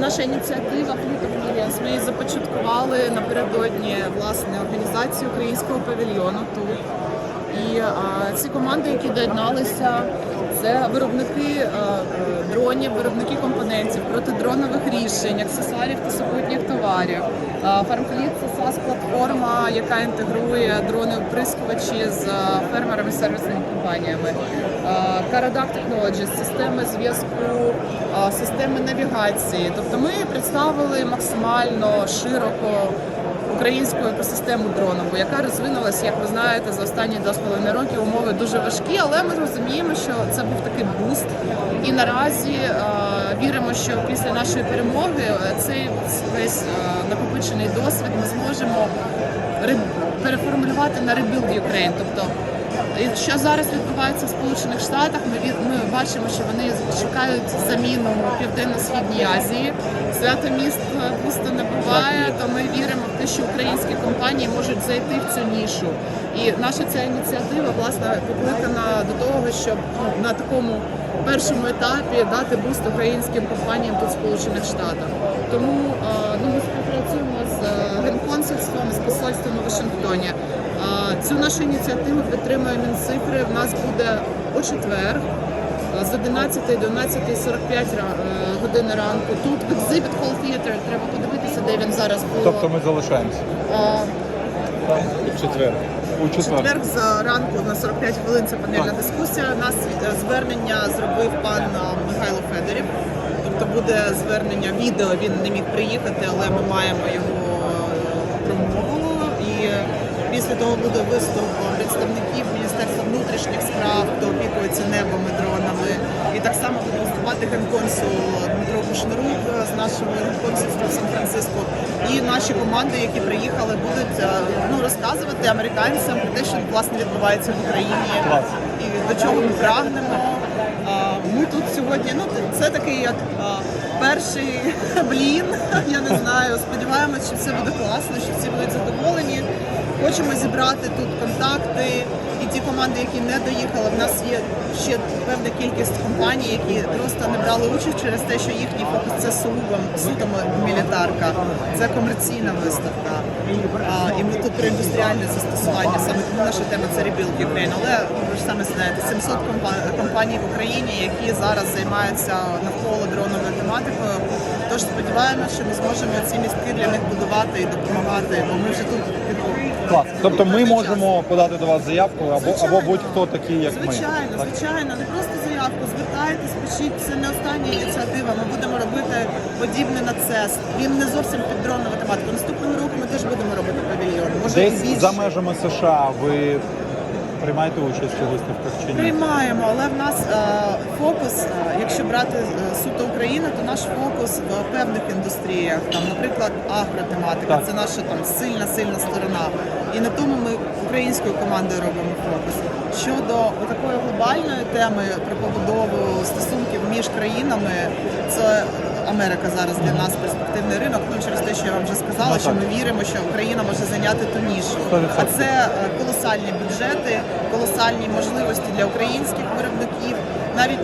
наша ініціатива of Ми її започаткували напередодні власне організації українського павільйону тут. І а, ці команди, які доєдналися, це виробники е, дронів, виробники компонентів, протидронових рішень, аксесуарів та супутніх товарів. А, FarmFleet – це SaaS платформа, яка інтегрує дрони-оприскувачі з фермерами сервісними компаніями. Caradoc Technologies – системи зв'язку, системи навігації. Тобто ми представили максимально широко українську екосистему дронову, яка розвинулася, як ви знаєте, за останні 2,5 роки. Умови дуже важкі, але ми розуміємо, що це був такий буст. І наразі е, віримо, що після нашої перемоги е, цей весь е, накопичений досвід ми зможемо ре- переформулювати на Rebuild Ukraine. Тобто Що зараз відбувається в Сполучених Штатах? Ми ми бачимо, що вони шукають заміну в південно-східній Азії. Свято міст е, пусто не буває, то ми віримо в те, що українські компанії можуть зайти в цю нішу. І наша ця ініціатива власне покликана до того, щоб ну, на такому першому етапі дати буст українським компаніям тут в Сполучених Штатах. Тому е, ну, ми співпрацюємо з е, генконсульством, з посольством у Вашингтоні. Цю нашу ініціативу підтримує Мінцифри. В нас буде у четвер з 11 до 11.45 ра- е, години ранку. Тут в Exhibit Hall Theater, треба подивитися, де він зараз був. Тобто ми залишаємося. А, В четвер. У четвер. четвер з ранку на 45 хвилин це панельна дискусія. Нас е, звернення зробив пан е, Михайло Федорів. Тобто буде звернення відео. Він не міг приїхати, але ми маємо його промову. Після того буде виступ представників Міністерства внутрішніх справ, хто опікується небом і дронами. І так само буде виступати генконсул Дмитро Кушнерук з нашого генконсульства в Сан-Франциско. І наші команди, які приїхали, будуть е, ну, розказувати американцям про те, що власне відбувається в Україні і до чого ми прагнемо. Ми тут сьогодні, ну це такий як перший блін. Я не знаю. Сподіваємось, що все буде класно, що всі будуть задоволені. Хочемо зібрати тут контакти і ті команди, які не доїхали. В нас є ще певна кількість компаній, які просто не брали участь через те, що їхній фокус це сугубо суто мілітарка, це комерційна виставка. А, і ми тут про індустріальне застосування. Саме тому наша тема це Rebuild Ukraine. Але ви ж самі знаєте, 700 компаній в Україні, які зараз займаються навколо дроновою тематикою. Тож сподіваємося, що ми зможемо ці містки для них будувати і допомагати, бо ми вже тут типу, Клас. Тобто ми можемо подати до вас заявку або, або будь-хто такий, як ми. Звичайно, Так? звичайно, не просто заявку, звертайтесь, пишіть, це не остання ініціатива. Ми будемо робити подібне на ЦЕС. Він не зовсім під дронову тематику. Наступного року ми теж будемо робити павільйон. Може Десь більше. за межами США ви приймаєте участь у виставках чи ні? Приймаємо, але в нас е, фокус, е, якщо брати е, суто Україну, то наш фокус в певних індустріях, там, наприклад, агротематика, це наша там сильна, сильна сторона. І на тому ми українською командою робимо фокус. Щодо такої глобальної теми про побудову стосунків між країнами, це Америка зараз для нас перспективний ринок. Ну через те, що я вам вже сказала, Ну, що ми віримо, що Україна може зайняти ту нішу. А це е, колосальні бюджети, колосальні можливості для українських виробників, навіть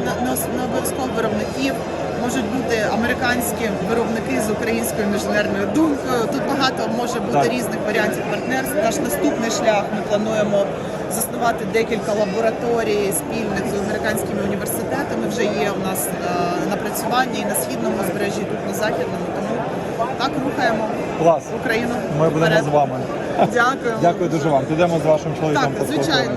не обов'язково виробників. Можуть бути американські виробники з українською інженерною думкою. Тут багато може бути Так. різних варіантів партнерств. Наш наступний шлях ми плануємо заснувати декілька лабораторій спільних з американськими університетами. Вже є у нас е, напрацювання і на східному узбережжі, тут на західному. Тому так рухаємо Клас. Україну. Ми будемо вперед. з вами. Дякую. Дякую дуже вам. Підемо з вашим чоловіком Так, звичайно.